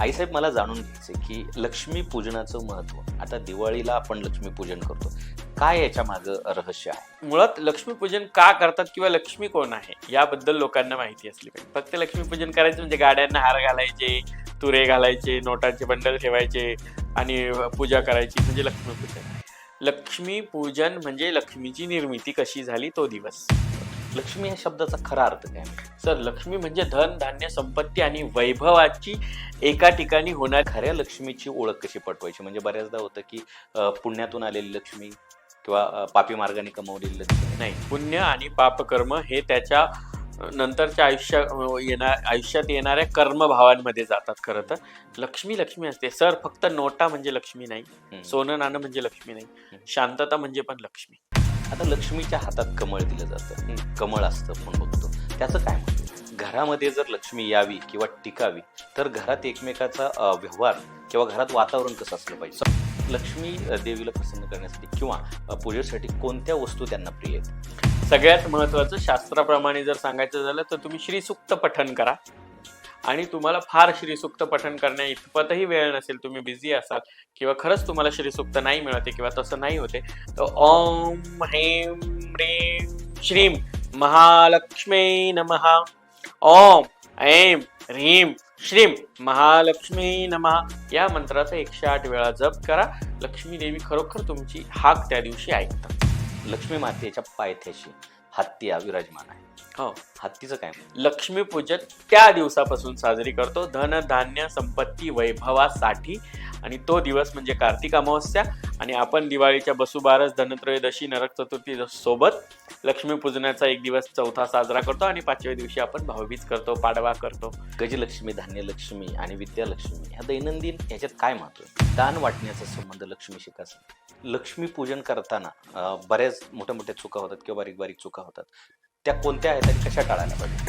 आईसाहेब मला जाणून घ्यायचे की लक्ष्मी पूजनाचं महत्त्व. आता दिवाळीला आपण लक्ष्मी पूजन करतो. काय याच्या मागं रहस्य आहे? मुळात लक्ष्मीपूजन का करतात किंवा लक्ष्मी कोण आहे याबद्दल लोकांना माहिती असली पाहिजे. फक्त लक्ष्मीपूजन करायचं म्हणजे गाड्यांना हार घालायचे तुरे घालायचे नोटांचे बंडल ठेवायचे आणि पूजा करायची म्हणजे लक्ष्मीपूजन लक्ष्मीपूजन म्हणजे लक्ष्मीची निर्मिती कशी झाली तो दिवस. लक्ष्मी या शब्दाचा खरा अर्थ काय? सर लक्ष्मी म्हणजे धन धान्य संपत्ती आणि वैभवाची एका ठिकाणी होणार खऱ्या लक्ष्मीची ओळख कशी पटवायची? म्हणजे बऱ्याचदा होतं की पुण्यातून आलेली लक्ष्मी किंवा पापी मार्गाने कमवलेली लक्ष्मी. नाही पुण्य आणि पापकर्म हे त्याच्या नंतरच्या आयुष्या येणार आयुष्यात येणाऱ्या कर्मभावांमध्ये जातात खरं तर. लक्ष्मी लक्ष्मी असते. सर फक्त नोटा म्हणजे लक्ष्मी नाही. सोनं नाणं म्हणजे लक्ष्मी नाही. शांतता म्हणजे पण लक्ष्मी. आता लक्ष्मीच्या हातात कमळ दिलं जातं. कमळ असतं आपण बघतो. त्याचं काय म्हणतो घरामध्ये जर लक्ष्मी यावी किंवा टिकावी तर घरात एकमेकाचा व्यवहार किंवा घरात वातावरण कसं असलं पाहिजे? लक्ष्मी देवीला प्रसन्न करण्यासाठी किंवा पूजेसाठी कोणत्या वस्तू त्यांना प्रिय आहेत? सगळ्यात महत्वाचं शास्त्राप्रमाणे जर सांगायचं झालं तर तुम्ही श्रीसुक्त पठन करा. आणि तुम्हाला फार श्रीसुक्त पठन करण्या इतपतही वेळ नसेल तुम्ही बिझी असाल किंवा खरंच तुम्हाला श्रीसुक्त नाही मिळते किंवा तसं नाही होते तर ओम ह्रीम ह्रीम श्रीम महालक्ष्मी नमहा ओम ऐम ह्रीम श्रीम महालक्ष्मी नमहा या मंत्राचा एकशे आठ वेळा जप करा. लक्ष्मी देवी खरोखर तुमची हाक त्या दिवशी ऐकतात. लक्ष्मी मातेच्या पायथ्याशी हत्ती विराजमान आहे. हो हत्तीचं काय? लक्ष्मीपूजन त्या दिवसापासून साजरी करतो. धन धान्य संपत्ती वैभवासाठी. आणि तो दिवस म्हणजे कार्तिक अमावस्या. आणि आपण दिवाळीच्या बसुबारस धनत्रयोदशी नरक चतुर्थी सोबत लक्ष्मीपूजनाचा एक दिवस चौथा साजरा करतो. आणि पाचव्या दिवशी आपण भाऊबीज करतो पाडवा करतो. गजलक्ष्मी धान्यलक्ष्मी आणि विद्यालक्ष्मी ह्या दैनंदिन ह्याच्यात काय महत्त्व आहे? दान वाटण्याचा संबंध लक्ष्मीशी कसा लक्ष्मीपूजन करताना बऱ्याच मोठ्या मोठ्या चुका होतात किंवा बारीक बारीक चुका होतात. त्या कोणत्या आहेत आणि कशा टाळायला पाहिजे?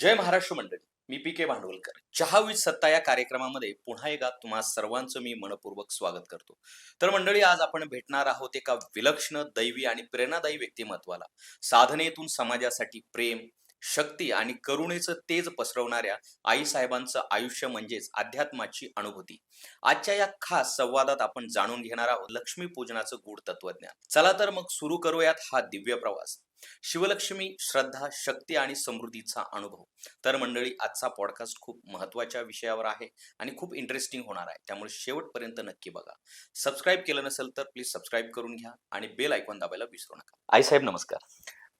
जय महाराष्ट्र मंडळी मी पी के भांडवलकर. चहावीज सत्ता या कार्यक्रमामध्ये पुन्हा एकदा तुम्हा सर्वांचं मी मनपूर्वक स्वागत करतो. तर मंडळी आज आपण भेटणार आहोत एका विलक्षण दैवी आणि प्रेरणादायी व्यक्तिमत्वाला. साधनेतून समाजासाठी प्रेम शक्ती आणि करुणेचं तेज पसरवणाऱ्या आईसाहेबांचं आयुष्य म्हणजेच अध्यात्माची अनुभूती. आजच्या या खास संवादात आपण जाणून घेणार आहोत लक्ष्मी पूजनाचं गूढ तत्वज्ञान. चला तर मग सुरू करूयात हा दिव्य प्रवास. शिवलक्ष्मी श्रद्धा शक्ती आणि समृद्धीचा अनुभव. तर मंडळी आजचा पॉडकास्ट खूप महत्त्वाच्या विषयावर आहे आणि खूप इंटरेस्टिंग होणार आहे. त्यामुळे शेवटपर्यंत नक्की बघा. सबस्क्राईब केलं नसेल तर प्लीज सबस्क्राईब करून घ्या आणि बेल ऐकून दाबायला विसरू नका. आई साहेब नमस्कार.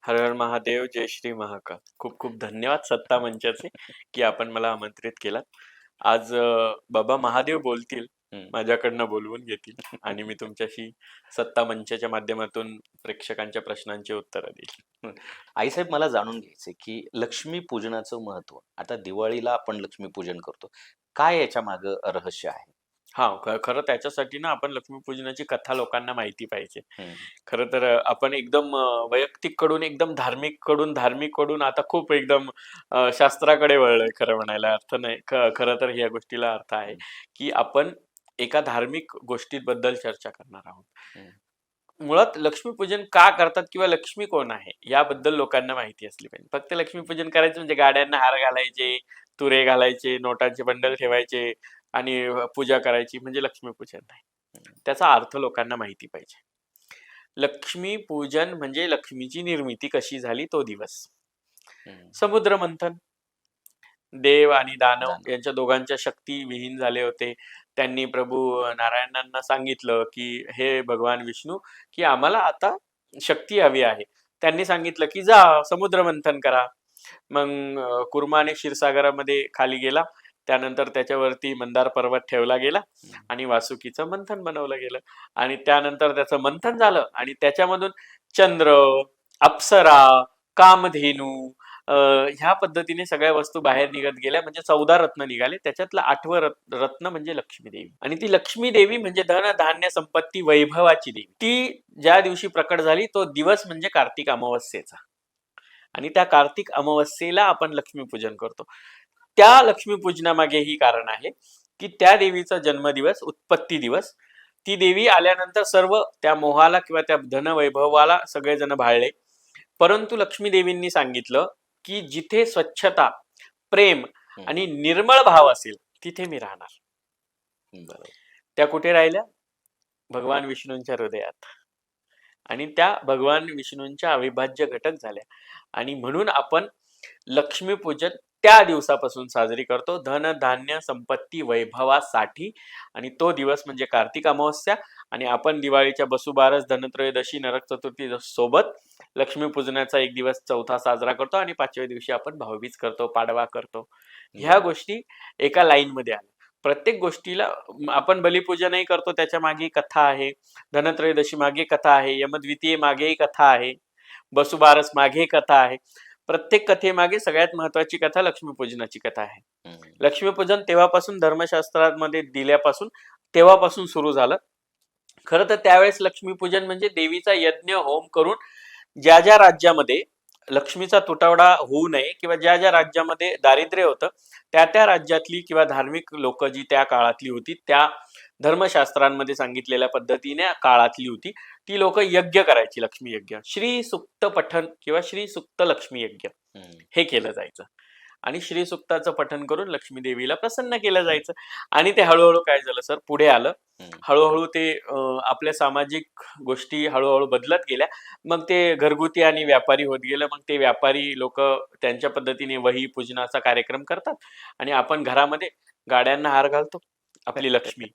हर हर महादेव जय श्री महाकाल. खूप खूप धन्यवाद सत्ता मंचाचे की आपण मला आमंत्रित केलात. आज बाबा महादेव बोलतील. माझ्याकडनं बोलवून घेतील आणि मी तुमच्याशी सत्ता मंचाच्या माध्यमातून प्रेक्षकांच्या प्रश्नांची उत्तरं देईल. आईसाहेब मला जाणून घ्यायचे की लक्ष्मी पूजनाचं महत्त्व. आता दिवाळीला आपण लक्ष्मी पूजन करतो. काय याच्या मागं रहस्य आहे? हा ख- खरं त्याच्यासाठी ना आपण लक्ष्मीपूजनाची कथा लोकांना माहिती पाहिजे. खरं तर अं, आपण एकदम अं, वैयक्तिककडून एकदम धार्मिककडून धार्मिककडून आता खूप एकदम अं, शास्त्राकडे वळलोय खरं म्हणायला अर्थ नाही. ख- खरं तर या गोष्टीला अर्थ आहे की आपण एका धार्मिक गोष्टीबद्दल चर्चा करणार आहोत. मुळात लक्ष्मीपूजन का करतात किंवा लक्ष्मी कोण आहे याबद्दल लोकांना माहिती असली पाहिजे. फक्त लक्ष्मीपूजन करायचं म्हणजे गाड्यांना हार घालायचे तुरे घालायचे नोटांचे बंडल ठेवायचे आणि पूजा करायची म्हणजे लक्ष्मीपूजन नाही. त्याचा अर्थ लोकांना माहिती पाहिजे. लक्ष्मी पूजन म्हणजे लक्ष्मीची निर्मिती कशी झाली तो दिवस. समुद्र मंथन. देव आणि दानव. यांच्या दोघांच्या शक्ती विहीन झाले होते. त्यांनी प्रभू नारायणांना सांगितलं की हे भगवान विष्णू की आम्हाला आता शक्ती हवी आहे. त्यांनी सांगितलं की जा समुद्र मंथन करा. मग कुर्माने क्षीरसागरामध्ये खाली गेला. त्यानंतर त्याच्यावरती मंदार पर्वत ठेवला गेला आणि वासुकीचं मंथन बनवलं गेलं. आणि त्यानंतर त्याचं मंथन झालं आणि त्याच्यामधून चंद्र अप्सरा कामधेनू अं, ह्या पद्धतीने सगळ्या वस्तू बाहेर निघत गेल्या. म्हणजे चौदा रत्न निघाले. त्याच्यातलं आठवं रत- रत्न म्हणजे लक्ष्मी देवी आणि ती लक्ष्मी देवी म्हणजे धन धान्य संपत्ती वैभवाची देवी. ती ज्या दिवशी प्रकट झाली तो दिवस म्हणजे कार्तिक अमावस्येचा. आणि त्या कार्तिक अमावस्येला आपण लक्ष्मीपूजन करतो. त्या लक्ष्मीपूजनामागे ही कारण आहे की त्या देवीचा जन्मदिवस उत्पत्ती दिवस ती देवी आल्यानंतर सर्व त्या मोहाला किंवा त्या धनवैभवाला सगळेजण भाळले. परंतु लक्ष्मी देवींनी सांगितलं की जिथे स्वच्छता प्रेम आणि निर्मळ भाव असेल तिथे मी राहणार. त्या कुठे राहिल्या? भगवान विष्णूंच्या हृदयात. आणि त्या भगवान विष्णूंच्या अविभाज्य घटक झाल्या. आणि म्हणून आपण लक्ष्मीपूजन त्या दिवसापासून साजरी करतो. धन धान्य संपत्ती वैभवासाठी. आणि तो दिवस म्हणजे कार्तिक अमावस्या. आणि आपण दिवाळीच्या बसुबारस धनत्रयोदशी नरक चतुर्थी सोबत लक्ष्मीपूजनाचा एक दिवस चौथा साजरा करतो. आणि पाचव्या दिवशी आपण भाऊबीज करतो पाडवा करतो. ह्या गोष्टी एका लाईन मध्ये आल्या. प्रत्येक गोष्टीला आपण बलिपूजनही करतो. त्याच्यामागे कथा आहे. धनत्रयोदशी मागे कथा आहे. यमद्वितीय मागेही कथा आहे. बसुबारस मागे कथा आहे. प्रत्येक कथेमागे सगळ्यात महत्वाची कथा लक्ष्मीपूजनाची कथा आहे. लक्ष्मीपूजन तेव्हापासून धर्मशास्त्रामध्ये दिल्यापासून तेव्हापासून सुरू झालं. खरं तर त्यावेळेस लक्ष्मीपूजन म्हणजे देवीचा यज्ञ होम करून ज्या ज्या राज्यामध्ये लक्ष्मीचा तुटवडा होऊ नये किंवा ज्या ज्या राज्यामध्ये दारिद्र्य होतं त्या त्या राज्यातली किंवा धार्मिक लोक जी त्या काळातली होती त्या धर्मशास्त्रांमध्ये सांगितलेल्या पद्धतीने काळातली होती. ती लोक यज्ञ करायची लक्ष्मी यज्ञ श्री सुक्त पठन किंवा श्री सुक्त लक्ष्मी यज्ञ. हे केलं जायचं. आणि श्री सुक्ताचं पठन करून लक्ष्मी देवीला प्रसन्न केलं जायचं. आणि ते हळूहळू काय झालं सर? पुढे आलं. हळूहळू ते आपल्या सामाजिक गोष्टी हळूहळू बदलत गेल्या. मग ते घरगुती आणि व्यापारी होत गेलं. मग ते व्यापारी लोक त्यांच्या पद्धतीने वही पूजनाचा कार्यक्रम करतात. आणि आपण घरामध्ये गाड्यांना हार घालतो. आपली लक्ष्मी.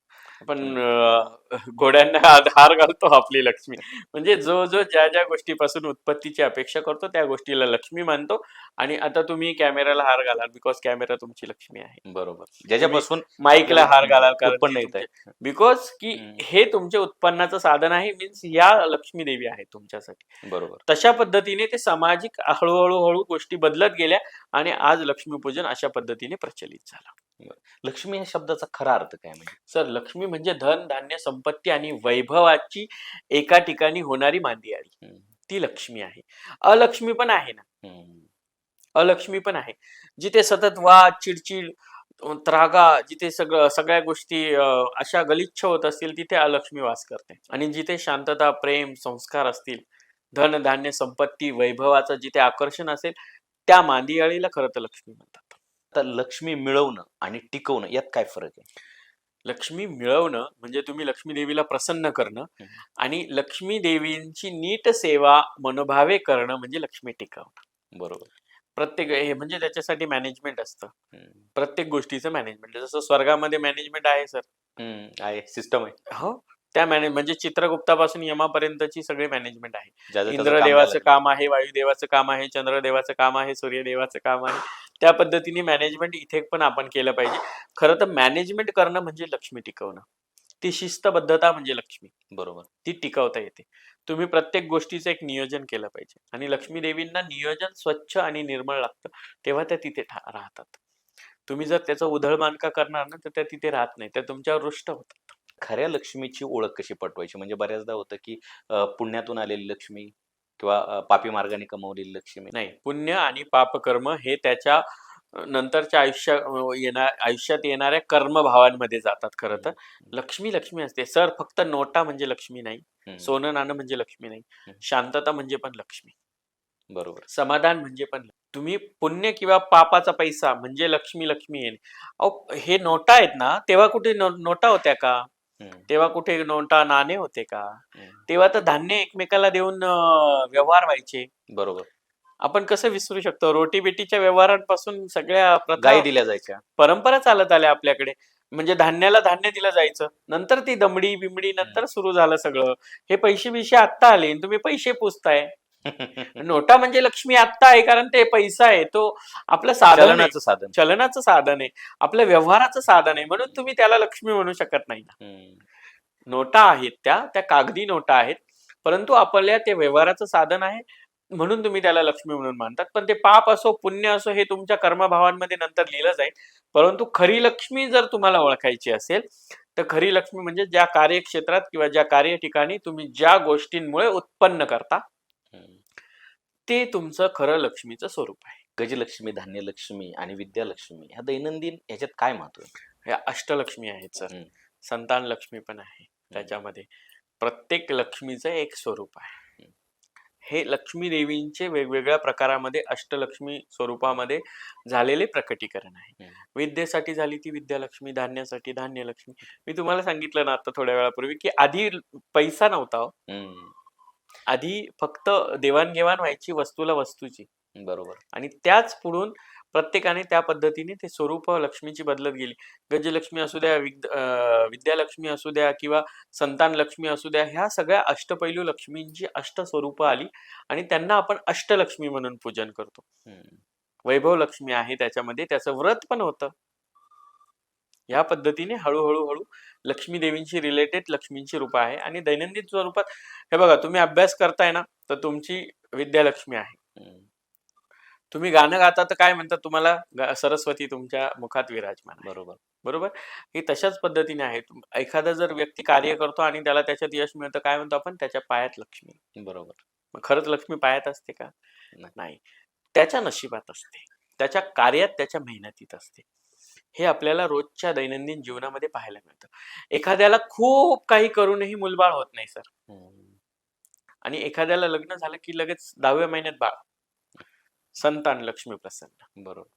आपण अं, घोड्यांना हार हार घालतो आपली लक्ष्मी. म्हणजे जो जो ज्या ज्या गोष्टीपासून उत्पत्तीची अपेक्षा करतो त्या गोष्टीला लक्ष्मी मानतो. आणि आता तुम्ही कॅमेराला हार घालाल बिकॉज कॅमेरा तुमची लक्ष्मी आहे. बरोबर. ज्याच्यापासून माईकला हार घालाल कारण येत आहे बिकॉज की. हे तुमचे उत्पन्नाचं साधन आहे मीन्स या लक्ष्मी देवी आहे तुमच्यासाठी. बरोबर. तशा पद्धतीने ते सामाजिक हळूहळू हळू गोष्टी बदलत गेल्या आणि आज लक्ष्मीपूजन अशा पद्धतीने प्रचलित झालं. लक्ष्मी या शब्दाचा खरा अर्थ काय म्हणजे? सर लक्ष्मी म्हणजे धन धान्य संपत्ती आणि वैभवाची एका ठिकाणी होणारी मांदियाळी. हम्म. ती लक्ष्मी आहे. अलक्ष्मी पण आहे ना. अलक्ष्मी पण आहे. जिथे सतत वाद चिडचिड त्रागा जिथे सगळं सगळ्या गोष्टी अशा गलिच्छ होत असतील तिथे अलक्ष्मी वास करते. आणि जिथे शांतता प्रेम संस्कार असतील धन धान्य संपत्ती वैभवाचं जिथे आकर्षण असेल त्या मांदियाळीला खरं तर लक्ष्मी म्हणतात. आता लक्ष्मी मिळवणं आणि टिकवणं यात काय फरक आहे? लक्ष्मी मिळवणं म्हणजे तुम्ही लक्ष्मी देवीला प्रसन्न करणं. आणि लक्ष्मी देवींची नीट सेवा मनोभावे करणं म्हणजे लक्ष्मी टिकवणं. बरोबर. प्रत्येक हे म्हणजे त्याच्यासाठी मॅनेजमेंट असतं. प्रत्येक गोष्टीचं मॅनेजमेंट जसं स्वर्गामध्ये मॅनेजमेंट आहे सर. आहे. सिस्टम आहे. हो. त्या मॅनेज म्हणजे चित्रगुप्तापासून यमापर्यंतची सगळी मॅनेजमेंट आहे. इंद्रदेवाचं काम आहे वायुदेवाचं काम आहे चंद्रदेवाचं काम आहे सूर्यदेवाचं काम आहे. त्या पद्धतीने मॅनेजमेंट इथे पण आपण केलं पाहिजे. खरं तर मॅनेजमेंट करणं म्हणजे लक्ष्मी टिकवणं. ती शिस्तबद्धता म्हणजे लक्ष्मी. बरोबर. ती टिकवता येते. तुम्ही प्रत्येक गोष्टीचं एक नियोजन केलं पाहिजे. आणि लक्ष्मी देवींना नियोजन स्वच्छ आणि निर्मळ लागतं तेव्हा त्या तिथे ठा- राहतात. तुम्ही जर त्याचं उधळमानका करणार ना तर त्या तिथे राहत नाही. त्या तुमच्यावर रुष्ट होतात. खऱ्या लक्ष्मीची ओळख कशी पटवायची? म्हणजे बऱ्याचदा होतं की पुण्यातून आलेली लक्ष्मी किंवा पापी मार्गाने कमवलेली लक्ष्मी नाही पुण्य आणि पापकर्म हे त्याच्या नंतरच्या आयुष्या येणार आयुष्यात येणाऱ्या कर्मभावांमध्ये जातात खरं तर लक्ष्मी लक्ष्मी असते सर फक्त नोटा म्हणजे लक्ष्मी नाही. सोनं नाणं म्हणजे लक्ष्मी नाही. शांतता म्हणजे पण लक्ष्मी बरोबर समाधान म्हणजे पण. तुम्ही पुण्य किंवा पापाचा पैसा म्हणजे लक्ष्मी लक्ष्मी येणे अहो हे नोटा आहेत ना तेव्हा कुठे नोटा होत्या का. तेव्हा कुठे नोटा नाणे होते का. तेव्हा तर धान्य एकमेकाला देऊन व्यवहार व्हायचे. बरोबर. आपण कसं विसरू शकतो? रोटी बेटीच्या व्यवहारांपासून सगळ्या गायी दिल्या जायच्या. परंपरा चालत आल्या आपल्याकडे. म्हणजे धान्याला धान्य दिलं जायचं. नंतर ती दमडी बिमडी नंतर सुरू झालं सगळं. हे पैसे बिशे आत्ता आले तुम्ही पैसे पुसताय नोटा म्हणजे लक्ष्मी आत्ता आहे कारण ते पैसा आहे. तो आपलं साधन आहे. चलनाचं साधन. चलनाचं साधन आहे. आपल्या व्यवहाराचं साधन आहे. म्हणून तुम्ही त्याला लक्ष्मी म्हणू शकत नाही ना. हम्म. नोटा आहेत त्या. त्या कागदी नोटा आहेत. परंतु आपल्या ते व्यवहाराचं साधन आहे. म्हणून तुम्ही त्याला लक्ष्मी म्हणून मानतात. पण ते पाप असो पुण्य असो हे तुमच्या कर्मभावांमध्ये नंतर लिहिलं जाईल. परंतु खरी लक्ष्मी जर तुम्हाला ओळखायची असेल तर खरी लक्ष्मी म्हणजे ज्या कार्यक्षेत्रात किंवा ज्या कार्य ठिकाणी तुम्ही ज्या गोष्टींमुळे उत्पन्न करता. ते तुमचं खरं लक्ष्मीचं स्वरूप आहे. गजलक्ष्मी धान्यलक्ष्मी आणि विद्यालक्ष्मी ह्या दैनंदिन ह्याच्यात काय महत्त्व आहे? ह्या अष्टलक्ष्मी आहेत सर. संतान लक्ष्मी पण आहे त्याच्यामध्ये. प्रत्येक लक्ष्मीचं एक स्वरूप आहे. हे लक्ष्मी देवींचे वेगवेगळ्या प्रकारामध्ये अष्टलक्ष्मी स्वरूपामध्ये झालेले प्रकटीकरण आहे. विद्येसाठी झाली ती विद्यालक्ष्मी धान्यासाठी धान्यलक्ष्मी. मी तुम्हाला सांगितलं ना आता थोड्या वेळापूर्वी की आधी पैसा नव्हता हो. आधी फक्त देवाणघेवाण व्हायची वस्तूला वस्तूची. बरोबर. आणि त्याच पुढून प्रत्येकाने त्या पद्धतीने ते स्वरूप लक्ष्मीची बदलत गेली. गजलक्ष्मी असू द्या विद्यालक्ष्मी असू द्या किंवा संतान लक्ष्मी असू द्या ह्या सगळ्या अष्टपैलू लक्ष्मींची अष्ट स्वरूप आली आणि त्यांना आपण अष्टलक्ष्मी म्हणून पूजन करतो. वैभव लक्ष्मी आहे त्याच्यामध्ये त्याचं व्रत पण होतं. या पद्धतीने हळूहळू हळू लक्ष्मी देवींची रिलेटेड लक्ष्मींची रूप आहे आणि दैनंदिन स्वरूपात हे बघा तुम्ही अभ्यास करताय ना तर तुमची विद्यालक्ष्मी आहे. तुम्ही गाणं गाता तर काय म्हणतात तुम्हाला? सरस्वती तुमच्या मुखात विराजमान. बरोबर. बरोबर? ही तशाच पद्धतीने आहे. एखादा जर व्यक्ती कार्य करतो आणि त्याला त्याच्यात यश मिळतं काय म्हणतो आपण? त्याच्या पायात लक्ष्मी. बरोबर. मग खरंच लक्ष्मी पायात असते का. नाही. त्याच्या नशिबात असते. त्याच्या कार्यात त्याच्या मेहनतीत असते. हे आपल्याला रोजच्या दैनंदिन जीवनामध्ये पाहायला मिळतं. एखाद्याला खूप काही करूनही मुलबाळ होत नाही सर. आणि एखाद्याला लग्न झालं की लगेच दहाव्या महिन्यात बाळ. संतान लक्ष्मी प्रसन्न. बरोबर.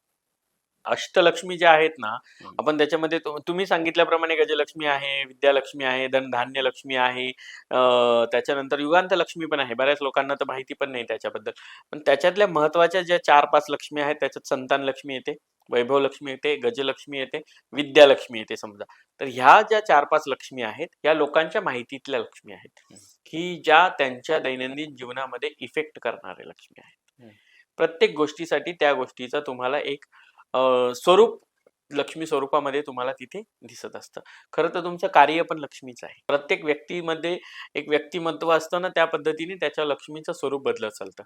अष्टलक्ष्मी ज्या आहेत ना. आपण त्याच्यामध्ये तुम्ही सांगितल्याप्रमाणे गजलक्ष्मी आहे विद्यालक्ष्मी आहे धन धान्य लक्ष्मी आहे अं, त्याच्यानंतर युगांत लक्ष्मी पण आहे बऱ्याच लोकांना तर माहिती पण नाही त्याच्याबद्दल पण त्याच्यातल्या महत्त्वाच्या ज्या चार पाच लक्ष्मी आहेत त्याच्यात संतान लक्ष्मी येते वैभव लक्ष्मी येते गजलक्ष्मी येते विद्यालक्ष्मी येते समजा तर ह्या ज्या चार पाच लक्ष्मी आहेत या लोकांच्या माहितीतल्या लक्ष्मी आहेत. की ज्या त्यांच्या दैनंदिन जीवनामध्ये इफेक्ट करणारे लक्ष्मी आहेत. प्रत्येक गोष्टीसाठी त्या गोष्टीचा तुम्हाला एक स्वरूप लक्ष्मी स्वरूपामध्ये तुम्हाला तिथे दिसत असतं. खरं तर तुमचं कार्य पण लक्ष्मीच आहे. प्रत्येक व्यक्तीमध्ये एक व्यक्तिमत्व असतं ना त्या पद्धतीने त्याच्या लक्ष्मीचं स्वरूप बदलत चालतं.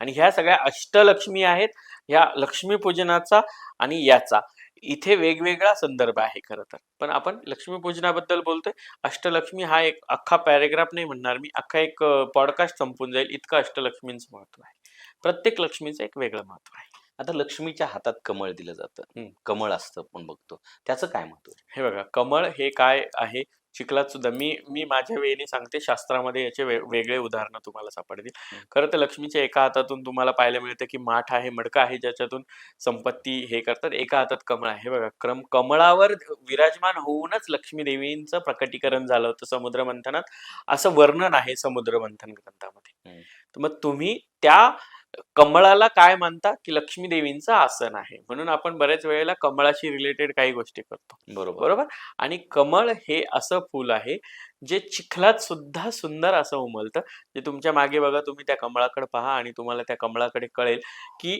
आणि ह्या सगळ्या अष्टलक्ष्मी आहेत ह्या लक्ष्मी पूजनाचा आणि याचा. इथे वेगवेगळा संदर्भ आहे खरं तर. पण आपण लक्ष्मी पूजनाबद्दल बोलतोय. अष्टलक्ष्मी हा एक अख्खा पॅरेग्राफ नाही म्हणणार मी. अख्खा एक पॉडकास्ट संपून जाईल. इतकं अष्टलक्ष्मींचं महत्त्व आहे. प्रत्येक लक्ष्मीचं एक वेगळं महत्त्व आहे. आता लक्ष्मीच्या हातात कमळ दिलं जातं. कमळ असतं आपण बघतो त्याचं काय महत्त्व? हे बघा कमळ हे काय आहे चिखलात सुद्धा मी मी माझ्या वेळेने सांगते शास्त्रामध्ये याचे वे- वेगळे उदाहरणं तुम्हाला सापडतील. खरं तर लक्ष्मीच्या एका हातातून तुम्हाला पाहायला मिळतं की माठ आहे मडका आहे ज्याच्यातून संपत्ती हे करतात एका हातात कमळ आहे बघा क्रम कमळावर विराजमान होऊनच लक्ष्मी देवींचं प्रकटीकरण झालं होतं समुद्र मंथनात असं वर्णन आहे समुद्र मंथन ग्रंथामध्ये. तर मग तुम्ही त्या कमळाला काय मानता की लक्ष्मी देवींचं आसन आहे. म्हणून आपण बऱ्याच वेळेला कमळाशी रिलेटेड काही गोष्टी करतो. बरोबर. बरोबर? आणि कमळ हे असं फुल आहे जे चिखलात सुद्धा सुंदर असं उमलतं. जे तुमच्या मागे बघा तुम्ही त्या कमळाकडे पहा आणि तुम्हाला त्या कमळाकडे कळेल की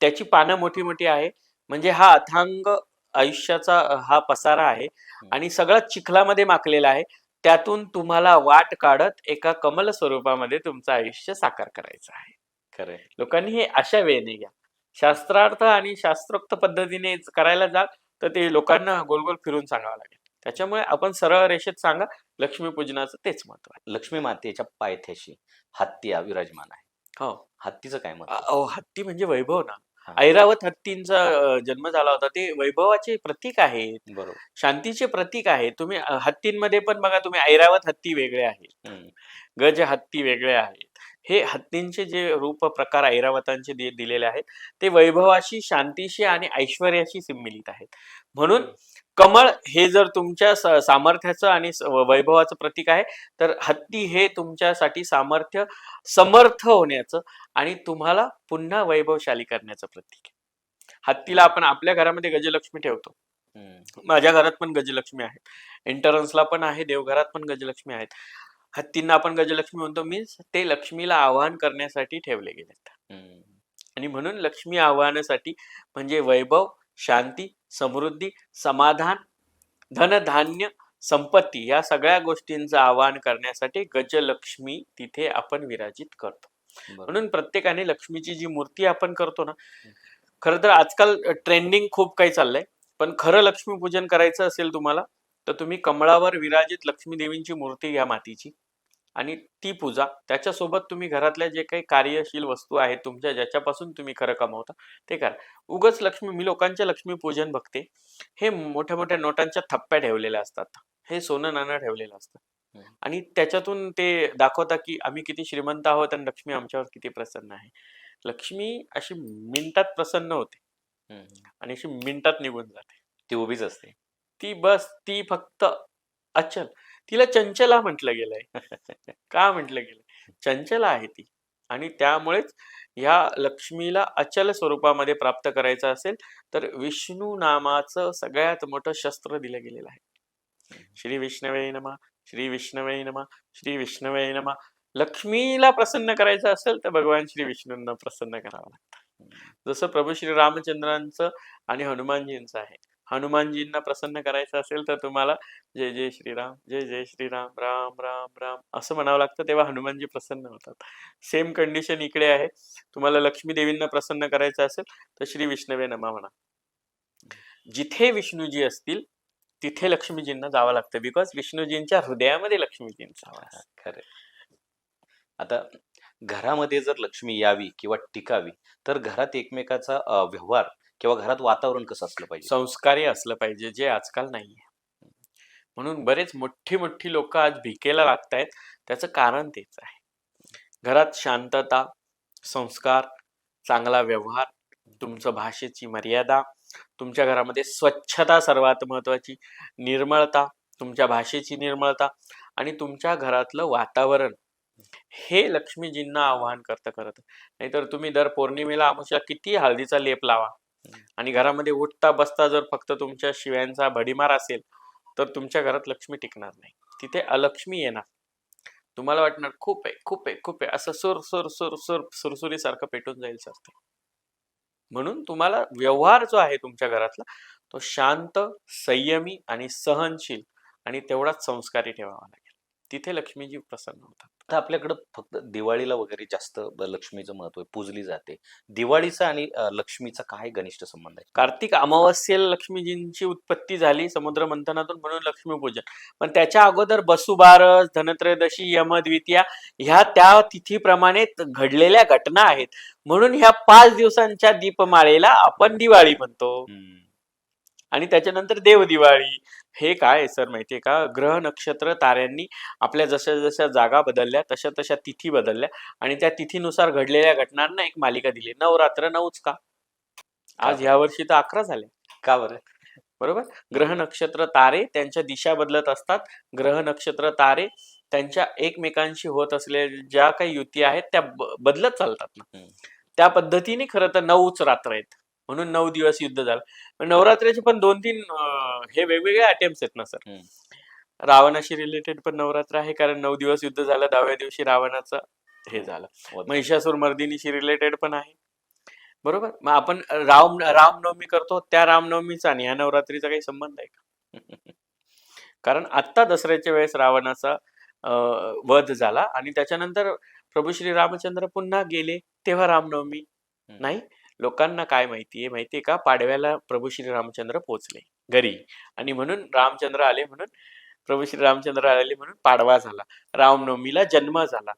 त्याची पानं मोठी मोठी आहे. म्हणजे हा अथांग आयुष्याचा हा पसारा आहे आणि सगळा चिखलामध्ये माखलेला आहे. त्यातून तुम्हाला वाट काढत एका कमल स्वरूपामध्ये तुमचं आयुष्य साकार करायचं आहे. खरंय. लोकांनी हे अशा वेळेने घ्या. शास्त्रार्थ आणि शास्त्रोक्त पद्धतीने करायला जा तर ते लोकांना गोल गोल फिरून सांगावं लागेल. त्याच्यामुळे आपण सरळ रेषेत सांगा लक्ष्मीपूजनाचं तेच महत्त्व आहे. लक्ष्मी मातेच्या पायथ्याशी हत्ती हा विराजमान आहे. हो. हत्तीचं काय अ- अहो, हत्ती म्हणजे वैभव ना. हा. ऐरावत हत्तींचा जन्म झाला होता. ते वैभवाचे प्रतीक आहेत. बरोबर. शांतीचे प्रतीक आहे तुम्ही अ, हत्तींमध्ये पण बघा तुम्ही ऐरावत हत्ती वेगळे हम्म, गज हत्ती वेगळे आहेत. हे हत्तींचे जे रूप प्रकार ऐरावतांचे दि- दिलेले आहेत ते वैभवाशी शांतीशी आणि ऐश्वर्याशी संमिलित आहेत. म्हणून कमळ हे जर तुमच्या सामर्थ्याचं आणि वैभवाचं प्रतीक आहे तर हत्ती हे तुमच्यासाठी सामर्थ्य समर्थ होण्याचं आणि तुम्हाला पुन्हा वैभवशाली करण्याचं प्रतीक आहे. हत्तीला आपण आपल्या घरामध्ये गजलक्ष्मी ठेवतो. माझ्या घरात पण गजलक्ष्मी आहेत. एंटरन्सला पण आहे देवघरात पण गजलक्ष्मी आहेत. हत्तींना आपण गजलक्ष्मी म्हणतो मीन्स ते लक्ष्मीला आवाहन करण्यासाठी ठेवले गेलेत. हम्म, आणि म्हणून लक्ष्मी आवाहनासाठी म्हणजे वैभव शांती समृद्धी समाधान धनधान्य संपत्ती या सगळ्या गोष्टींचं आवाहन करण्यासाठी गजलक्ष्मी तिथे आपण विराजित करतो. म्हणून प्रत्येकाने लक्ष्मीची जी मूर्ती आपण करतो ना खरं तर आजकाल ट्रेंडिंग खूप काही चाललंय पण खरं लक्ष्मी पूजन करायचं असेल तुम्हाला तर तुम्ही कमळावर विराजित लक्ष्मी देवींची मूर्ती घ्या मातीची. आणि ती पूजा. त्याच्यासोबत तुम्ही घरातल्या जे काही कार्यशील वस्तू आहेत तुमच्या ज्याच्यापासून तुम्ही खरं कमावता ते करा. उगच लक्ष्मी मी लोकांच्या लक्ष्मी पूजन बघते. हे मोठ्या मोठ्या नोटांच्या थप्प्या ठेवलेल्या असतात. हे सोनं नाणं ठेवलेलं असतं. आणि त्याच्यातून ते दाखवतात की आम्ही किती श्रीमंत आहोत आणि लक्ष्मी आमच्यावर किती प्रसन्न आहे. लक्ष्मी अशी मिनिटात प्रसन्न होते. आणि अशी मिनिटात निघून जाते. ती उभीच असते. ती बस ती फक्त अचल. तिला चंचला म्हटलं गेलंय. का म्हटलं गेलंय? चंचला आहे ती. आणि त्यामुळेच ह्या लक्ष्मीला अचल स्वरूपामध्ये प्राप्त करायचं असेल तर विष्णू नामाचं सगळ्यात मोठं शस्त्र दिलं गेलेलं आहे. श्री विष्णवे नमा श्री विष्णवे नमा श्री विष्णवे नमा. लक्ष्मीला प्रसन्न करायचं असेल तर भगवान श्री विष्णूंना प्रसन्न करावं लागतं. जसं प्रभू श्री रामचंद्रांचं आणि हनुमानजींचं आहे. हनुमानजींना प्रसन्न करायचं असेल तर तुम्हाला जय जय श्रीराम जय जय श्रीराम राम राम राम असं म्हणावं लागतं तेव्हा हनुमानजी प्रसन्न होतात. सेम कंडिशन इकडे आहे. तुम्हाला लक्ष्मी देवींना प्रसन्न करायचं असेल तर श्री विष्णवे नमा म्हणा. जिथे विष्णूजी असतील तिथे लक्ष्मीजींना जावं लागतं बिकॉज विष्णूजींच्या हृदयामध्ये लक्ष्मीजींचा वास खरे आता घरामध्ये जर लक्ष्मी यावी किंवा टिकावी तर घरात एकमेकाचा व्यवहार किंवा घरात वातावरण कसं असलं पाहिजे? संस्कारी असलं पाहिजे जे आजकाल नाहीये. म्हणून बरेच मोठी मोठी लोक आज भिकेला लागतायत. त्याचं कारण तेच आहे. घरात शांतता संस्कार चांगला व्यवहार तुमचं भाषेची मर्यादा तुमच्या घरामध्ये स्वच्छता सर्वात महत्वाची निर्मळता तुमच्या भाषेची निर्मळता आणि तुमच्या घरातलं वातावरण हे लक्ष्मीजींना आवाहन करतं करत नाहीतर तुम्ही दर पौर्णिमेला आमच्या किती हळदीचा लेप लावा? आणि घरामध्ये उठता बसता जर फक्त तुमच्या शिव्यांचा भडीमार असेल तर तुमच्या घरात लक्ष्मी टिकणार नाही. तिथे अलक्ष्मी येणार. तुम्हाला वाटणार खूप आहे खूप आहे खूप आहे. असं सुर सुर सुर सुर सुरसुरीसारखं पेटून जाईल सर ते. म्हणून तुम्हाला व्यवहार जो आहे तुमच्या घरातला तो शांत संयमी आणि सहनशील आणि तेवढाच संस्कारी ठेवावा लागेल. तिथे लक्ष्मीजी प्रसन्न होतात. आता आपल्याकडं फक्त दिवाळीला वगैरे जास्त लक्ष्मीचं महत्त्व पूजली जाते. दिवाळीचा आणि लक्ष्मीचा काय घनिष्ठ संबंध आहे? कार्तिक अमावस्येला लक्ष्मीजींची उत्पत्ती झाली समुद्र मंथनातून म्हणून लक्ष्मीपूजन. पण त्याच्या अगोदर बसुबारस धनत्रयोदशी यमद्वितीया ह्या त्या तिथीप्रमाणे घडलेल्या घटना आहेत. म्हणून ह्या पाच दिवसांच्या दीपमाळेला आपण दिवाळी म्हणतो. आणि त्याच्यानंतर देव दिवाळी हे काय आहे सर? माहितीये का? ग्रह नक्षत्र ताऱ्यांनी आपल्या जशा जशा जागा बदलल्या तशा तशा तिथी बदलल्या आणि त्या तिथीनुसार घडलेल्या घटनांना एक मालिका दिली. नवरात्र नऊच का? आज ह्या वर्षी तर अकरा झाले. का बरं? बरोबर? ग्रह नक्षत्र तारे त्यांच्या दिशा बदलत असतात. ग्रह नक्षत्र तारे त्यांच्या एकमेकांशी होत असलेल्या ज्या काही युती आहेत त्या बदलत चालतात ना. त्या पद्धतीने खरं तर नऊच रात्र आहेत. म्हणून नऊ दिवस युद्ध झालं. नवरात्रीचे पण दोन तीन हे वेगवेगळे अटेम्प्ट आहेत ना सर. रावणाशी रिलेटेड पण नवरात्र आहे कारण नऊ दिवस युद्ध झालं दहाव्या दिवशी रावणाचं हे झालं. वध. महिषासूर मर्दिनीशी रिलेटेड पण आहे. बरोबर? मग आपण राम रामनवमी करतो त्या रामनवमीचा आणि ह्या नवरात्रीचा काही संबंध आहे का? कारण आत्ता दसऱ्याच्या वेळेस रावणाचा वध झाला आणि त्याच्यानंतर प्रभू श्री रामचंद्र पुन्हा गेले तेव्हा रामनवमी. नाही? लोकांना काय माहितीये माहितीये का? पाडव्याला प्रभू श्री रामचंद्र पोचले घरी. आणि म्हणून रामचंद्र आले म्हणून प्रभू श्री रामचंद्र आले म्हणून पाडवा झाला. रामनवमीला जन्म झाला.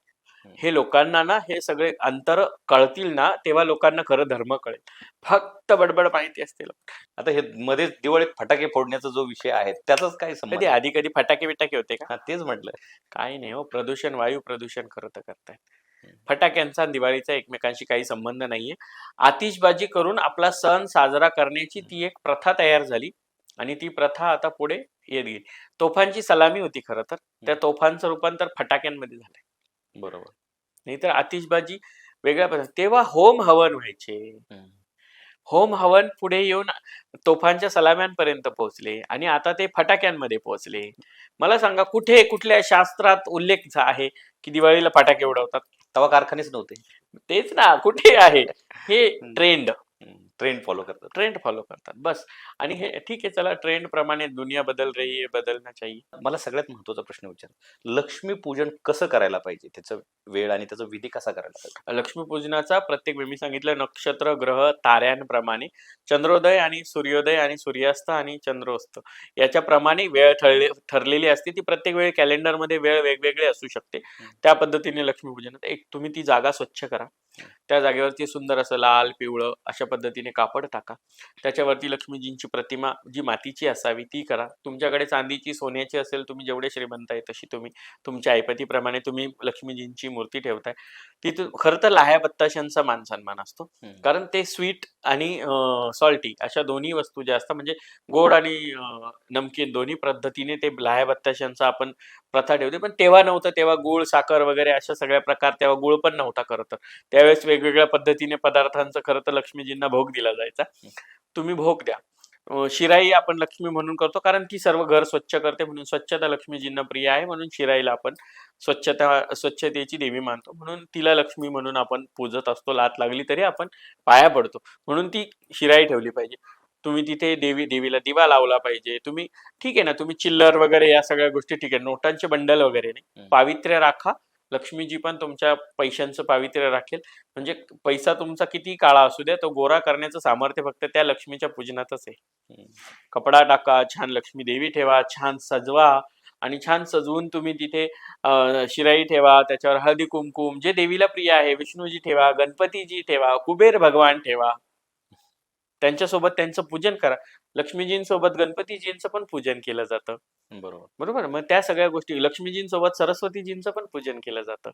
हे लोकांना ना हे सगळे अंतर कळतील ना तेव्हा लोकांना खरं धर्म कळेल. फक्त बडबड माहिती असते आता हे मध्ये दिवाळीत फटाके फोडण्याचा जो विषय आहे त्याचाच काय संबंध? कधी आहे? आधी कधी फटाके बिटाके होते का? तेच म्हटलं. काही नाही हो. प्रदूषण वायू प्रदूषण खरं तर करतायत. फटाक्यांचा दिवाळीचा एकमेकांशी काही संबंध नाहीये. आतिषबाजी करून आपला सण साजरा करण्याची ती एक प्रथा तयार झाली आणि ती प्रथा आता पुढे येत गेली तोफांची सलामी होती खरं तर. त्या तोफांचं रूपांतर फटाक्यांमध्ये झालंय. बरोबर. नाहीतर आतिषबाजी वेगळ्या पद्धती तेव्हा होम हवन व्हायचे. होम हवन पुढे येऊन तोफांच्या सलाम्यांपर्यंत पोहोचले आणि आता ते फटाक्यांमध्ये पोहोचले. मला सांगा कुठे कुठल्या शास्त्रात उल्लेख आहे की दिवाळीला फटाके उडवतात? तेव्हा कारखानेच नव्हते. तेच ना कुठे आहे? हे ट्रेंड ट्रेंड फॉलो करतात ट्रेंड फॉलो करतात. बस. आणि हे ठीक आहे चला ट्रेंड प्रमाणे दुनिया बदल रही है बदलना चाहिए. मला सगळ्यात महत्त्वाचा प्रश्न विचार. लक्ष्मी पूजन कसं करायला पाहिजे? त्याचं वेळ आणि त्याचा विधी कसा करायला पाहिजे? लक्ष्मीपूजनाचा प्रत्येक वेळी मी सांगितलं नक्षत्र ग्रह ताऱ्यांप्रमाणे चंद्रोदय आणि सूर्योदय आणि सूर्यास्त आणि चंद्रोस्त. याच्याप्रमाणे वेळ ठरले ठरलेली असते. ती प्रत्येक वेळी कॅलेंडरमध्ये वेळ वेगवेगळे असू शकते. त्या पद्धतीने लक्ष्मीपूजनात एक तुम्ही ती जागा स्वच्छ करा. त्या जागेवरती सुंदर असं लाल पिवळं अशा पद्धतीने कापड टाका. त्याच्यावरती लक्ष्मीजींची प्रतिमा जी मातीची असावी ती करा. तुमच्याकडे चांदीची सोन्याची असेल तुम्ही जेवढे श्रीमंत आहे तशी तुम्ही तुमच्या ऐपतीप्रमाणे तुम्ही लक्ष्मीजींची मूर्ती ठेवताय. तिथून खरं तर लाह्या बत्ताशांचा मान सन्मान असतो. कारण ते स्वीट आणि सॉल्टी अशा दोन्ही वस्तू ज्या असतात म्हणजे गोड आणि नमकीन दोन्ही पद्धतीने ते लाह्या बत्ताशांचा आपण प्रथा ठेवते. पण तेव्हा नव्हतं तेव्हा गुळ साखर वगैरे अशा सगळ्या प्रकार तेव्हा गुळ पण नव्हता खरं तर. त्यावेळेस वेगवेगळ्या पद्धतीने पदार्थांचा खरं तर लक्ष्मीजींना भोग दिला जायचा. तुम्ही भोग द्या. शिराई आपण लक्ष्मी म्हणून करतो कारण ती सर्व घर स्वच्छ करते म्हणून स्वच्छता लक्ष्मीजींना प्रिय आहे म्हणून शिराईला आपण स्वच्छता स्वच्छतेची देवी मानतो. म्हणून तिला लक्ष्मी म्हणून आपण पूजत असतो लात लागली तरी आपण पाया पडतो. म्हणून ती शिराई ठेवली पाहिजे. तुम्ही तिथे देवी देवीला दिवा लावला पाहिजे. तुम्ही ठीक आहे ना तुम्ही चिल्लर वगैरे या सगळ्या गोष्टी ठीक आहे. नोटांचे बंडल वगैरे नाही. पावित्र्य राखा. लक्ष्मीजी पण तुमच्या पैशांचं पावित्र्य राखेल. म्हणजे पैसा तुमचा किती काळा असू द्या तो गोरा करण्याचं सामर्थ्य फक्त त्या लक्ष्मीच्या पूजनातच आहे. कपडा टाका छान लक्ष्मी देवी ठेवा छान सजवा आणि छान सजवून तुम्ही तिथे शिराई ठेवा त्याच्यावर हळदी कुंकुम जे देवीला प्रिय आहे विष्णूजी ठेवा गणपतीजी ठेवा कुबेर भगवान ठेवा. त्यांच्यासोबत त्यांचं पूजन करा. लक्ष्मीजींसोबत गणपतीजींचं पण पूजन केलं जातं. बरोबर. बरोबर? मग त्या सगळ्या गोष्टी लक्ष्मीजींसोबत सरस्वतीजींचं पण पूजन केलं जातं.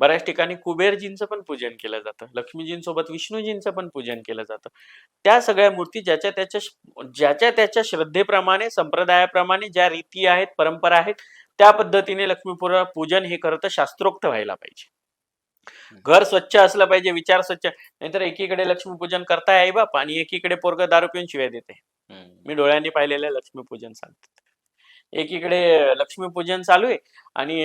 बऱ्याच ठिकाणी कुबेरजींचं पण पूजन केलं जातं. लक्ष्मीजींसोबत विष्णूजींचं पण पूजन केलं जातं. त्या सगळ्या मूर्ती ज्याच्या त्याच्या ज्याच्या त्याच्या श्रद्धेप्रमाणे संप्रदायाप्रमाणे ज्या रीती आहेत परंपरा आहेत त्या पद्धतीने लक्ष्मीपूर पूजन हे खरं तर शास्त्रोक्त व्हायला पाहिजे. घर स्वच्छ असलं पाहिजे विचार स्वच्छ. नाहीतर एकीकडे लक्ष्मीपूजन करताय आई बाप आणि एकीकडे पोरग दारू पिऊन शिव्या देते. मी डोळ्यांनी पाहिलेलं लक्ष्मीपूजन सांगते एकीकडे लक्ष्मीपूजन चालू आहे आणि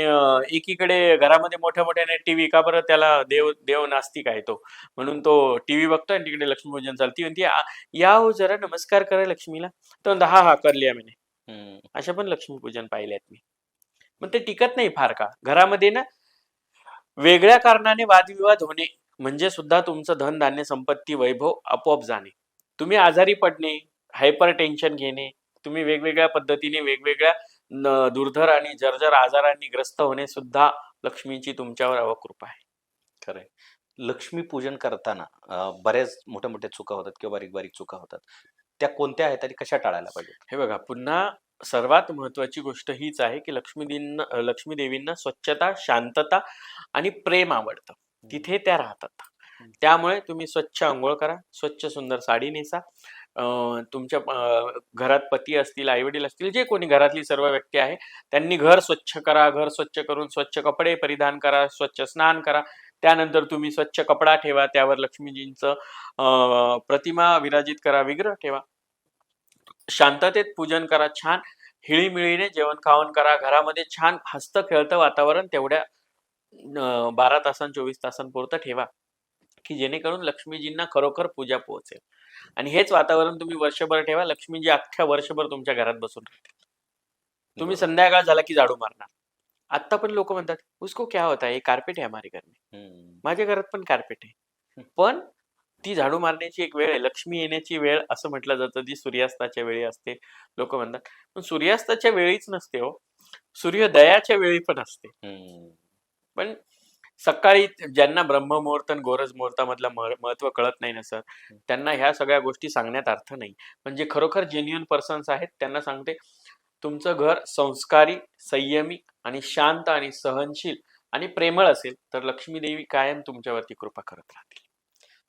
एकीकडे घरामध्ये मोठ्या मोठ्याने टीव्ही का बरं त्याला देव देव नास्तिक आहे तो. म्हणून तो टीव्ही बघतोय आणि तिकडे लक्ष्मीपूजन चालती म्हणते "आ, या हो जरा नमस्कार करा लक्ष्मीला. तो म्हणतो, हा हा करली आम्ही. अशा पण लक्ष्मीपूजन पाहिलेत मी. पण ते टिकत नाही फार का? घरामध्ये ना वेगळ्या कारणाने वादविवाद होणे म्हणजे सुद्धा तुमचं धन धान्य संपत्ती वैभव आपोआप जाणे. तुम्ही आजारी पडणे हायपर टेन्शन घेणे तुम्ही वेगवेगळ्या पद्धतीने वेगवेगळ्या दुर्धर आणि जर्जर आजारांनी ग्रस्त होणे सुद्धा लक्ष्मीची तुमच्यावर अवकृपा आहे. खरंय. लक्ष्मी पूजन करताना बऱ्याच मोठ्या मोठ्या चुका होतात किंवा बारीक बारीक चुका होतात. त्या कोणत्या आहेत आणि कशा टाळायला पाहिजे हे बघा पुन्हा सर्वात महत्वाची गोष्ट हीच आहे की लक्ष्मी दिन लक्ष्मी देवींना स्वच्छता शांतता आणि प्रेम आवडतं. तिथे त्या राहतात. त्यामुळे तुम्ही स्वच्छ आंघोळ करा स्वच्छ सुंदर साडी नेसा तुमच्या घरात पती असतील आईवडील असतील जे कोणी घरातली सर्व व्यक्ती आहे त्यांनी घर स्वच्छ करा घर स्वच्छ करून स्वच्छ कपडे परिधान करा स्वच्छ स्नान करा. त्यानंतर तुम्ही स्वच्छ कपडा ठेवा त्यावर लक्ष्मीजींचं प्रतिमा विराजित करा विग्रह ठेवा. शांततेत पूजन करा छान हिळीमिळीने जेवण खावण करा घरामध्ये छान हस्त खेळतं वातावरण तेवढ्या बारा तासां चोवीस तासांपुरतं ठेवा. की जेणेकरून लक्ष्मीजींना खरोखर पूजा पोहोचेल. आणि हेच वातावरण तुम्ही वर्षभर ठेवा लक्ष्मीजी अख्ख्या वर्षभर तुमच्या घरात बसून तुम्ही. संध्याकाळ झाला की झाडू मारणार. आता पण लोक म्हणतात उसको क्या होता है? कार्पेट है हमारे घर में. माझ्या घरात पण कार्पेट आहे. पण ती झाडू मारण्याची एक वेळ आहे. लक्ष्मी येण्याची वेळ असं म्हटलं जातं ती सूर्यास्ताच्या वेळी असते. लोक म्हणतात पण सूर्यास्ताच्या वेळीच नसते हो. सूर्योदयाच्या वेळी पण असते. पण सकाळी ज्यांना ब्रह्ममुहूर्त आणि गोरज मुहूर्तामधलं मह- महत्त्व कळत नाही ना सर त्यांना ह्या सगळ्या गोष्टी सांगण्यात अर्थ नाही. पण जे खरोखर जेन्युअन पर्सन्स आहेत त्यांना सांगते तुमचं घर संस्कारी संयमी आणि शांत आणि सहनशील आणि प्रेमळ असेल तर लक्ष्मी देवी कायम तुमच्यावरती कृपा करत राहतील.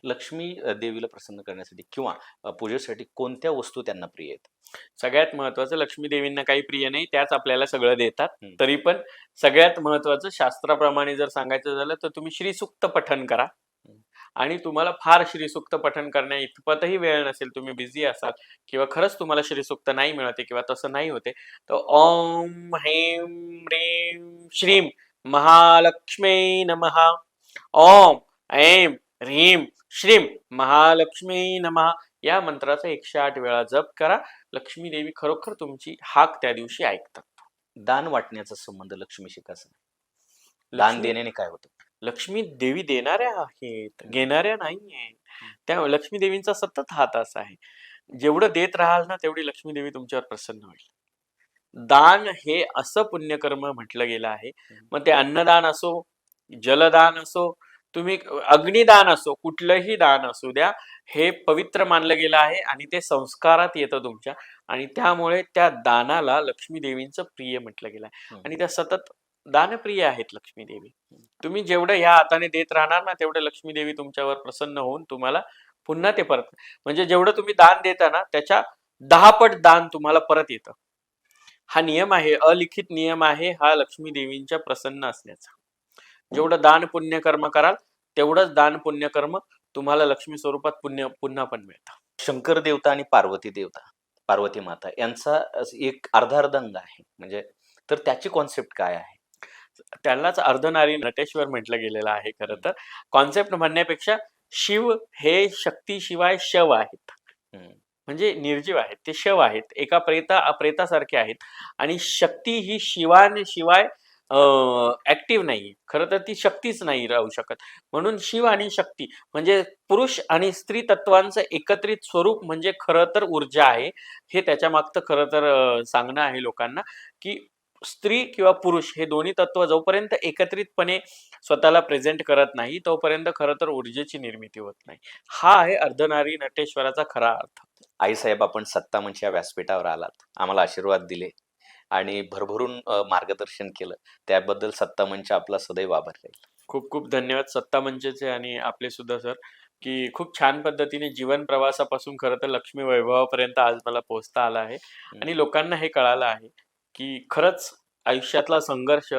लक्ष्मी देवीला प्रसन्न करण्यासाठी किंवा पूजेसाठी कोणत्या वस्तू त्यांना प्रिय आहेत? सगळ्यात महत्वाचं लक्ष्मी देवींना काही प्रिय नाही त्याच आपल्याला सगळं देतात. तरी पण सगळ्यात महत्वाचं शास्त्राप्रमाणे जर सांगायचं झालं तर तुम्ही श्रीसुक्त पठन करा. आणि तुम्हाला फार श्रीसुक्त पठन करण्या इतपतही वेळ नसेल तुम्ही बिझी असाल किंवा खरंच तुम्हाला श्रीसुक्त नाही मिळते किंवा तसं नाही होते तर ओम हेम ह्रीम श्रीम महालक्ष्मी नमः. ओम ऐम ह्रीम श्रीम महालक्ष्मी नमः. या मंत्राचा एकशे आठ वेळा जप करा. लक्ष्मी देवी खरोखर तुमची हाक त्या दिवशी ऐकतात. दान वाटण्याचा संबंध लक्ष्मीशी कसा दान लक्ष्मी- देण्याने काय होतं? लक्ष्मी देवी देणाऱ्या आहेत घेणाऱ्या नाही आहेत त्या लक्ष्मी देवींचा सतत हात असा आहे. जेवढं देत राहाल ना तेवढी लक्ष्मी देवी तुमच्यावर प्रसन्न होईल. दान हे असं पुण्यकर्म म्हटलं गेलं आहे. मग ते अन्नदान असो जलदान असो तुम्ही अग्निदान असो कुठलंही दान असू द्या हे पवित्र मानलं गेलं आहे आणि ते संस्कारात येतं तुमच्या. आणि त्यामुळे त्या दानाला लक्ष्मी देवींचं प्रिय म्हटलं गेलं आहे. आणि त्या सतत दानप्रिय आहेत लक्ष्मी देवी. तुम्ही जेवढं या हाताने देत राहणार ना तेवढं लक्ष्मी देवी तुमच्यावर प्रसन्न होऊन तुम्हाला पुन्हा ते परत म्हणजे जेवढं तुम्ही दान देता ना त्याच्या दहापट दान तुम्हाला परत येतं. हा नियम आहे अलिखित नियम आहे हा लक्ष्मी देवींच्या प्रसन्न असण्याचा. जेवढं दान पुण्य कर्म कराल तेवढंच दान पुण्य कर्म तुम्हाला लक्ष्मी स्वरूपात पुण्य पुन्हा पण मिळतं. शंकर देवता आणि पार्वती देवता पार्वती माता यांचा एक अर्धार्धंग आहे. म्हणजे तर त्याची कॉन्सेप्ट काय आहे? त्यालाच अर्धनारी नटेश्वर म्हटलं गेलेलं आहे खरं तर. कॉन्सेप्ट म्हणण्यापेक्षा शिव हे शक्तीशिवाय शव आहेत. म्हणजे निर्जीव आहेत ते शव आहेत. एका प्रेता प्रेतासारखे आहेत. आणि शक्ती ही शिवाने शिवाय ऍक्टिव्ह नाही खरं तर ती शक्तीच नाही राहू शकत. म्हणून शिव आणि शक्ती म्हणजे पुरुष आणि स्त्री तत्वांचं एकत्रित स्वरूप म्हणजे खरं तर ऊर्जा आहे. हे त्याच्या मागचं खरं तर सांगणं आहे लोकांना की स्त्री किंवा पुरुष हे दोन्ही तत्व जोपर्यंत एकत्रितपणे स्वतःला प्रेझेंट करत नाही तोपर्यंत खरं तर ऊर्जेची निर्मिती होत नाही. हा आहे अर्धनारी नटेश्वराचा खरा अर्थ. आईसाहेब आपण सत्ता म्हणजे या व्यासपीठावर आलात. आम्हाला आशीर्वाद दिले. आणि भरभरून मार्गदर्शन केलं. त्याबद्दल सत्तामंच आपला सदैव आभार राहील. खूप खूप धन्यवाद सत्ता मंचचे आणि आपले सुद्धा सर की खूप छान पद्धतीने जीवन प्रवासापासून खरं तर लक्ष्मी वैभवापर्यंत आज मला पोहोचता आला आहे. आणि लोकांना हे कळालं आहे की खरंच आयुष्यातला संघर्ष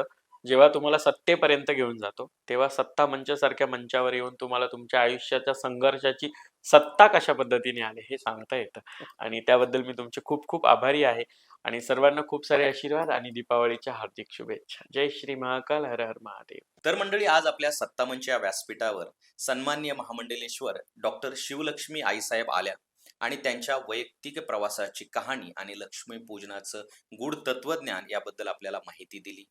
जेव्हा तुम्हाला सत्तेपर्यंत घेऊन जातो तेव्हा सत्ता मंचासारख्या मंचावर येऊन तुम्हाला तुमच्या आयुष्याच्या संघर्षाची सत्ता कशा पद्धतीने आले हे सांगता येतं. आणि त्याबद्दल मी तुमचे खूप खूप आभारी आहे. आणि सर्वांना खूप सारे आशीर्वाद आणि दीपावलीच्या हार्दिक शुभेच्छा. जय श्री महाकाल हर हर महादेव. तर मंडळी आज आपल्या सत्तामंच या व्यासपीठावर सन्मान्य महामंडलेश्वर डॉक्टर शिवलक्ष्मी आईसाहेब आल्या आणि त्यांच्या वैयक्तिक प्रवासाची कहाणी आणि लक्ष्मी पूजनाचं गूढ तत्वज्ञान याबद्दल आपल्याला माहिती दिली.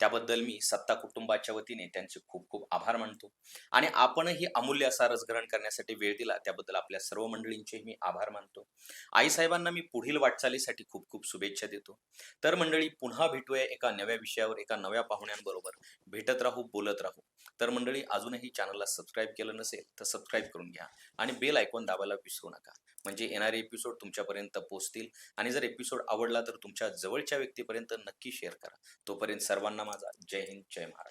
त्याबद्दल मी सत्ता कुटुंबाच्या वतीने त्यांचे खूप खूप आभार मानतो. आणि आपणही अमूल्य असा रसग्रहण करण्यासाठी वेळ दिला त्याबद्दल आपल्या सर्व मंडळींचे मी आभार मानतो. आईसाहेबांना मी पुढील वाटचालीसाठी खूप खूप शुभेच्छा देतो. तर मंडळी पुन्हा भेटूया एका नव्या विषयावर एका नव्या पाहुण्यांबरोबर. भेटत राहू बोलत राहू. तर मंडळी अजूनही चॅनलला सबस्क्राईब केलं नसेल तर सबस्क्राईब करून घ्या. आणि बेल ऐकून दाबायला विसरू नका. म्हणजे येणारे एपिसोड तुमच्यापर्यंत पोहोचतील आणि जर एपिसोड आवडला तर तुमच्या जवळच्या व्यक्तीपर्यंत नक्की शेअर करा. तोपर्यंत सर्वांना माझा जय हिंद जय महाराष्ट्र.